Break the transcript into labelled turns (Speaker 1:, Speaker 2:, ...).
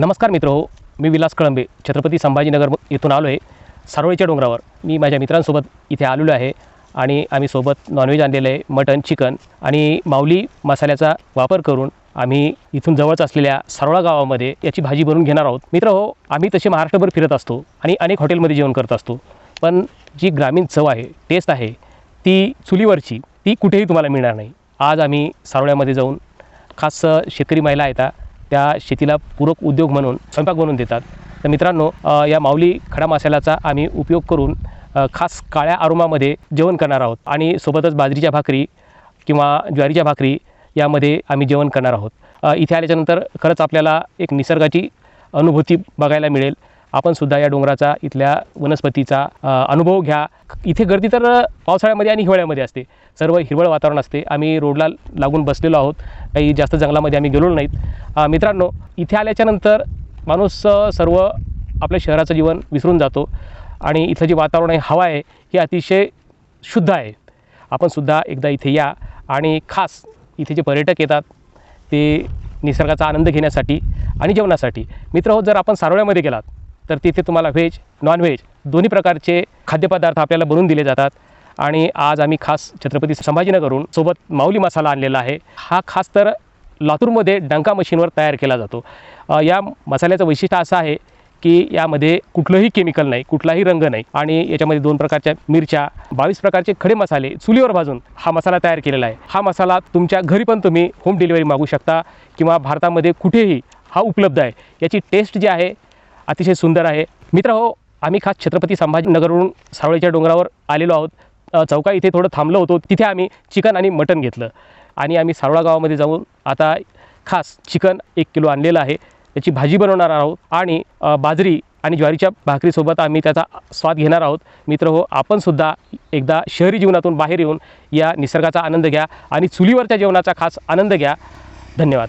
Speaker 1: नमस्कार मित्र हो मी विलास कळंबे छत्रपती संभाजीनगर इथून आलो आहे सारोळीच्या डोंगरावर. मी माझ्या मित्रांसोबत इथे आलेलो आहे आणि आम्ही सोबत नॉनव्हेज आणलेलं आहे मटन चिकन आणि माऊली मसाल्याचा वापर करून आम्ही इथून जवळच असलेल्या सारोळा गावामध्ये याची भाजी बनवून घेणार आहोत. मित्र हो आम्ही तसे महाराष्ट्रभर फिरत असतो आणि अनेक हॉटेलमध्ये जेवण करत असतो. पण जी ग्रामीण चव आहे टेस्ट आहे ती चुलीवरची ती कुठेही तुम्हाला मिळणार नाही. आज आम्ही सारोळ्यामध्ये जाऊन खास शेतकरी महिला आहेत त्या शेतीला पूरक उद्योग म्हणून स्वयंपाक बनवून देतात. तर मित्रांनो या माऊली खडा मसाल्याचा आम्ही उपयोग करून खास काळ्या आरुमामध्ये जेवण करणार आहोत. आणि सोबतच बाजरीच्या भाकरी किंवा ज्वारीच्या भाकरी यामध्ये आम्ही जेवण करणार आहोत. इथे आल्याच्यानंतर खरंच आपल्याला एक निसर्गाची अनुभूती बघायला मिळेल. आपण सुद्धा या डोंगराचा इथल्या वनस्पतीचा अनुभव घ्या. इथे गर्दी तर पावसाळ्यामध्ये आणि हिवाळ्यामध्ये असते. सर्व हिरवळ वातावरण असते. आम्ही रोडला लागून बसलेलो आहोत. काही जास्त जंगलामध्ये आम्ही गेलेलो नाहीत. मित्रांनो इथे आल्याच्यानंतर माणूस सर्व आपल्या शहराचं जीवन विसरून जातो. आणि इथलं जे वातावरण आहे हवा आहे ही अतिशय शुद्ध आहे. आपण सुद्धा एकदा इथे या. आणि खास इथे जे पर्यटक येतात ते निसर्गाचा आनंद घेण्यासाठी आणि जेवणासाठी. मित्र हो जर आपण सारोळ्यामध्ये गेलात तर तिथे तुम्हाला व्हेज नॉनव्हेज दोन्ही प्रकारचे खाद्यपदार्थ आपल्याला बनवून दिले जातात. आणि आज आम्ही खास छत्रपती संभाजीनगरून सोबत माऊली मसाला आणलेला आहे. हा खास तर लातूरमध्ये डंका मशीनवर तयार केला जातो. या मसाल्याचं वैशिष्ट्य असं आहे की यामध्ये कुठलंही केमिकल नाही कुठलाही रंग नाही. आणि याच्यामध्ये दोन प्रकारच्या मिरच्या बावीस प्रकारचे खडे मसाले चुलीवर भाजून हा मसाला तयार केलेला आहे. हा मसाला तुमच्या घरी पण तुम्ही होम डिलिव्हरी मागू शकता किंवा भारतामध्ये कुठेही हा उपलब्ध आहे. याची टेस्ट जी आहे अतिशय सुंदर आहे. मित्र हो आम्ही खास छत्रपती संभाजीनगरवरून सावळीच्या डोंगरावर आलेलो आहोत. चौका इथे थोडं थांबलो होतो. तिथे आम्ही चिकन आणि मटण घेतलं. आणि आम्ही सारोळा गावामध्ये जाऊन आता खास चिकन एक किलो आणलेलं आहे. त्याची भाजी बनवणार आहोत. आणि बाजरी आणि ज्वारीच्या भाकरीसोबत आम्ही त्याचा स्वाद घेणार आहोत. मित्र हो आपणसुद्धा एकदा शहरी जीवनातून बाहेर येऊन या निसर्गाचा आनंद घ्या आणि चुलीवरच्या जेवणाचा खास आनंद घ्या. धन्यवाद.